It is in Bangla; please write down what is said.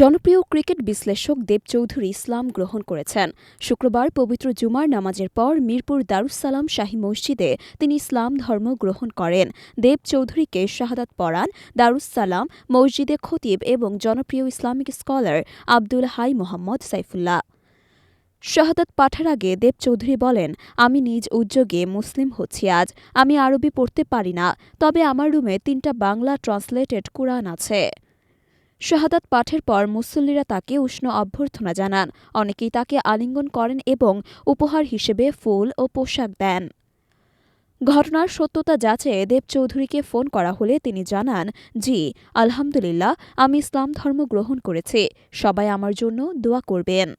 জনপ্রিয় ক্রিকেট বিশ্লেষক দেব চৌধুরী ইসলাম গ্রহণ করেছেন। শুক্রবার পবিত্র জুমার নামাজের পর মিরপুর দারুসালাম শাহী মসজিদে তিনি ইসলাম ধর্ম গ্রহণ করেন। দেব চৌধুরীকে শাহাদাত পড়ান দারুসালাম মসজিদে খতিব এবং জনপ্রিয় ইসলামিক স্কলার আব্দুল হাই মোহাম্মদ সাইফুল্লাহ। শাহাদাত পাঠার আগে দেব চৌধুরী বলেন, আমি নিজ উদ্যোগে মুসলিম হচ্ছি আজ। আমি আরবি পড়তে পারি না। তবে আমার রুমে তিনটা বাংলা ট্রান্সলেটেড কুরআন আছে। শাহাদাত পাঠের পর মুসল্লিরা তাকে উষ্ণ অভ্যর্থনা জানান। অনেকেই তাকে আলিঙ্গন করেন এবং উপহার হিসেবে ফুল ও পোশাক দেন। ঘটনার সত্যতা যাচাইয়ে দেব চৌধুরীকে ফোন করা হলে তিনি জানান, জি, আলহামদুলিল্লাহ, আমি ইসলাম ধর্ম গ্রহণ করেছি। সবাই আমার জন্য দোয়া করবেন।